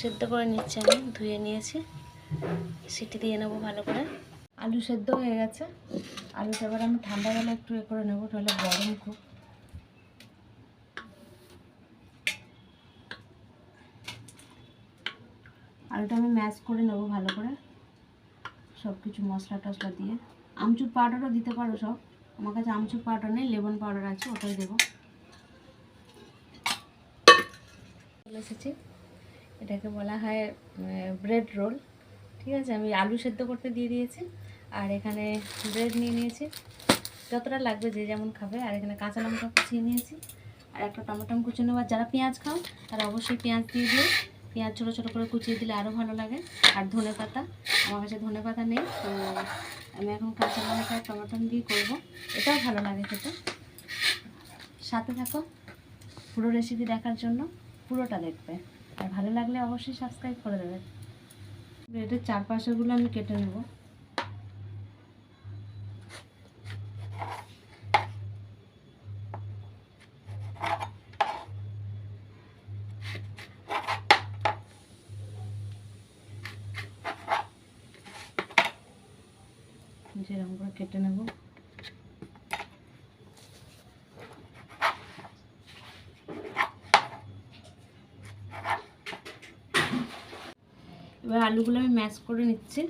সেদ্ধ করে নিচ্ছি আমি, ধুয়ে নিয়েছি। সিটি দিয়ে নেব ভালো করে। আলু সেদ্ধ হয়ে গেছে। আলুটা এবার আমি ঠান্ডা বেলা একটু এ করে নেব, তাহলে গরম খুব। আলুটা আমি ম্যাশ করে নেব ভালো করে। সব কিছু মশলা টশলা দিয়ে। আমচুর পাউডারও দিতে পারো সব। আমার কাছে আমচুর পাউডার নেই, লেমন পাউডার আছে, ওটাই দেবো। এসেছি। এটাকে বলা হয় ব্রেড রোল ঠিক আছে? আমি আলু সেদ্ধ করতে দিয়ে দিয়েছি, আর এখানে ব্রেড নিয়ে নিয়েছি। যতটা লাগবে যে যেমন খাবে, আর এখানে কাঁচা লঙ্কা কুচিয়ে নিয়েছি, আর একটা টমেটো কুচিয়ে আর যারা পেঁয়াজ খাও, তারা অবশ্যই পেঁয়াজ দিয়ে দিও। পেঁয়াজ ছোটো ছোটো করে কুচিয়ে দিলে আরও ভালো লাগে। আর ধনে পাতা, আমার কাছে ধনে পাতা নেই, তো আমি এখন কাঁচা লঙ্কা আর টমেটো দিয়ে করব। এটাও ভালো লাগে খেতে। সাথে থাকো, পুরো রেসিপি দেখার জন্য পুরোটা দেখবে। আর ভালো লাগলে অবশ্যই সাবস্ক্রাইব করে দেবে। ব্রেডের চারপাশেগুলো আমি কেটে নেব। যেরকম করে কেটে নেব এবার আলুগুলো আমি ম্যাশ করে নিচ্ছি।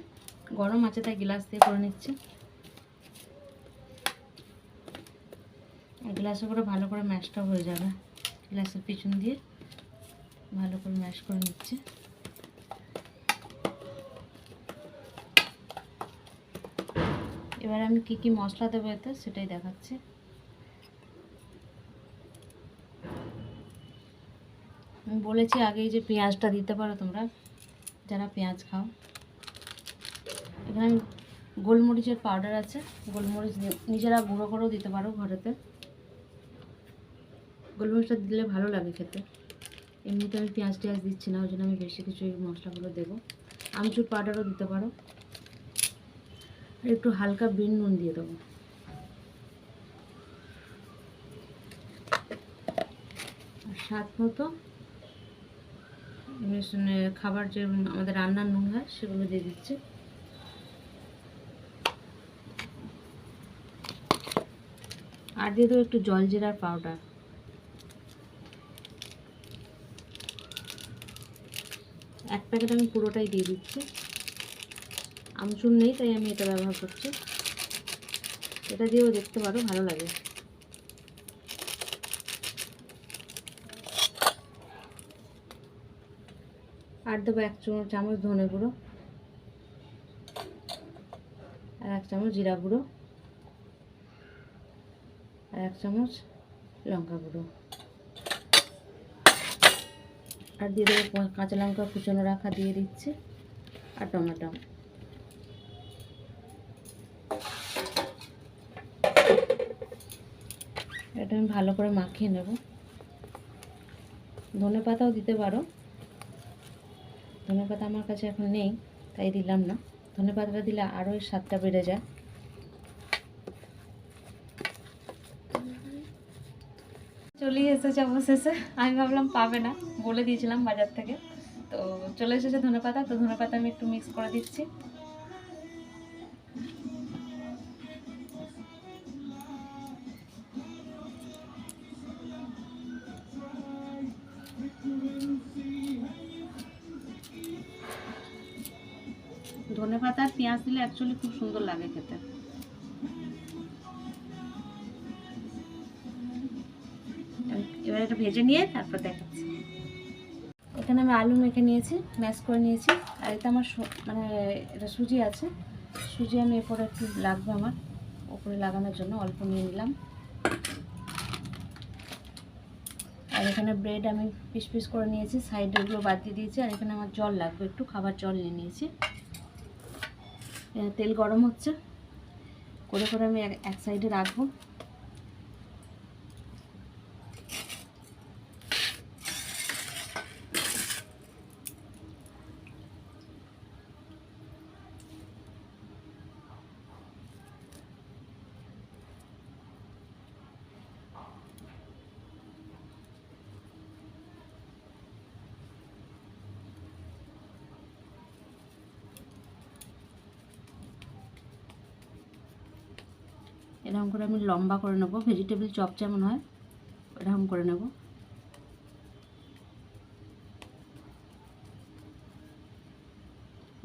গরম আছে তাই গ্লাস দিয়ে করে নিচ্ছি। গ্লাসে করে ভালো করে ম্যাশটা হয়ে যাবে। গ্লাসের পিছন দিয়ে ভালো করে ম্যাশ করে নিচ্ছে। এবার আমি কি কি মশলা দেবো এতে সেটাই দেখাচ্ছি। আমি বলেছি আগেই যে পেঁয়াজটা দিতে পারো তোমরা। যারা পেঁয়াজ খাও। এখানে আমি গোলমরিচের পাউডার আছে। গোলমরিচ নিজেরা গুঁড়ো করেও দিতে পারো ঘরেতে। গোলমরিচটা দিলে ভালো লাগে খেতে। এমনিতে আমি পেঁয়াজ টেঁয়াজ দিচ্ছি না, ওই জন্য আমি বেশি কিছু এই মশলাগুলো দেবো। আমচুর পাউডারও দিতে পারো। আর একটু হালকা বিন নুন দিয়ে দেবো। স্বাদ মতো খাবার যে আমাদের রান্নার নুন হয়, সেগুলো দিয়ে দিচ্ছি। আর দিয়ে দেবো একটু জল জিরার পাউডার এক প্যাকেট আমি পুরোটাই দিয়ে দিচ্ছি। আমচুর নেই, তাই আমি এটা ব্যবহার করছি। এটা দিয়েও দেখতে পারো, ভালো লাগে। আর দেবো এক চামচ ধনে গুঁড়ো আর এক চামচ জিরা গুঁড়ো আর এক চামচ লঙ্কা গুঁড়ো। আর দিয়ে দেবো কাঁচা লঙ্কা কুচনো রাখা দিয়ে দিচ্ছি আর টমেটো। এটা আমি ভালো করে মাখিয়ে নেব। ধনে পাতাও দিতে পারো। ধনে আমার কাছে এখন নেই, তাই দিলাম না। ধনে দিলে আরও স্বাদটা বেড়ে যায়। চলেই এসেছে অবশেষে। আমি ভাবলাম পাবে না, বলে দিয়েছিলাম বাজার থেকে। তো চলে এসেছে ধনেপাতা তো ধনেপাতা আমি একটু মিক্স করে দিচ্ছি। ধনে পাতা আর পেঁয়াজ দিলে অ্যাকচুয়ালি খুব সুন্দর লাগে খেতে। এবার এটা ভেজে নিয়ে তারপর দেখাচ্ছি। এখানে আমি আলু মেখে নিয়েছি, ম্যাশ করে নিয়েছি। আর এটা আমার মানে এটা সুজি আছে। সুজি আমি এরপরে একটু লাগবে আমার। ওপরে লাগানোর জন্য অল্প নিয়ে নিলাম। আর এখানে ব্রেড আমি পিস পিস করে নিয়েছি সাইডেরগুলো বাদ দিয়ে দিয়েছি। আর এখানে আমার জল লাগবে, একটু খাবার জল নিয়ে নিয়েছি। তেল গরম হচ্ছে। করে করে আমি এক- সাইডে রাখব। এরকম করে আমি লম্বা করে নেব। ভেজিটেবল চপ যেমন হয়, এরকম করে নেব।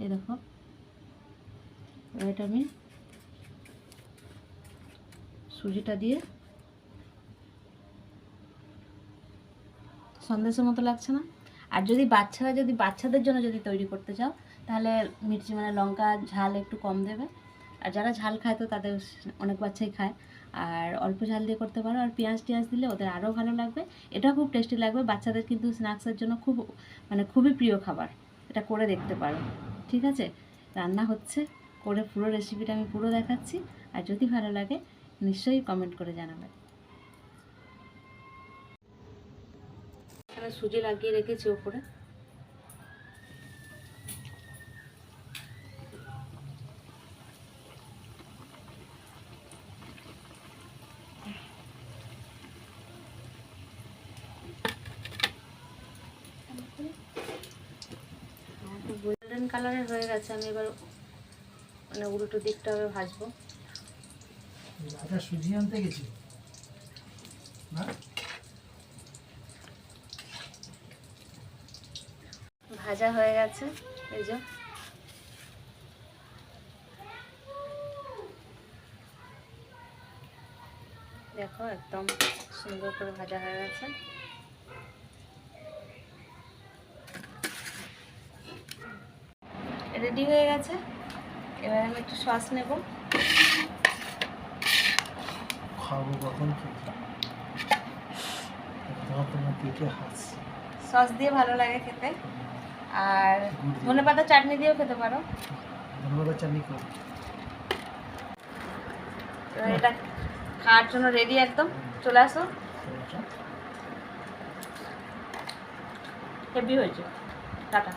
এই দেখো এটা আমি সুজিটা দিয়ে সন্দেশের মতো লাগছে না? আর যদি বাচ্চারা, যদি বাচ্চাদের জন্য যদি তৈরি করতে চাও, তাহলে মির্চি মানে লঙ্কা ঝাল একটু কম দেবে। আর যারা ঝাল খায় তো তাদের অনেক বাচ্চাই খায়। আর অল্প ঝাল দিয়ে করতে পারো আর পেঁয়াজ টিয়াজ দিলে ওদের আরও ভালো লাগবে। এটাও খুব টেস্টি লাগবে, বাচ্চাদের কিন্তু স্ন্যাক্সের জন্য খুব মানে খুবই প্রিয় খাবার। এটা করে দেখতে পারো। ঠিক আছে? রান্না হচ্ছে, করে পুরো রেসিপিটা আমি পুরো দেখাচ্ছি। আর যদি ভালো লাগে, নিশ্চয়ই কমেন্ট করে জানাবে। এখানে সুজি লাগিয়ে রেখেছি ওপরে। গোল্ডেন কালারের হয়ে গেছে আমি এবার মানে উল্টো দিকটা হবে ভাজবো। রাজা সুজি আনতে গেছি। ভাজা হয়ে গেছে এই যে। দেখো একদম সুন্দর করে ভাজা হয়ে গেছে। রেডি হয়ে গেছে। এবার আমি একটু সস নেব। খাব কখন সস দিয়ে ভালো লাগে খেতে। আর ধনে পাতা চাটনি দিয়েও খেতে পারো। ধন্যবাদ চাটনি করো। এটা খাওয়ার জন্য রেডি একদম। চলে আসো। হেভি হয়েছে। টাটা।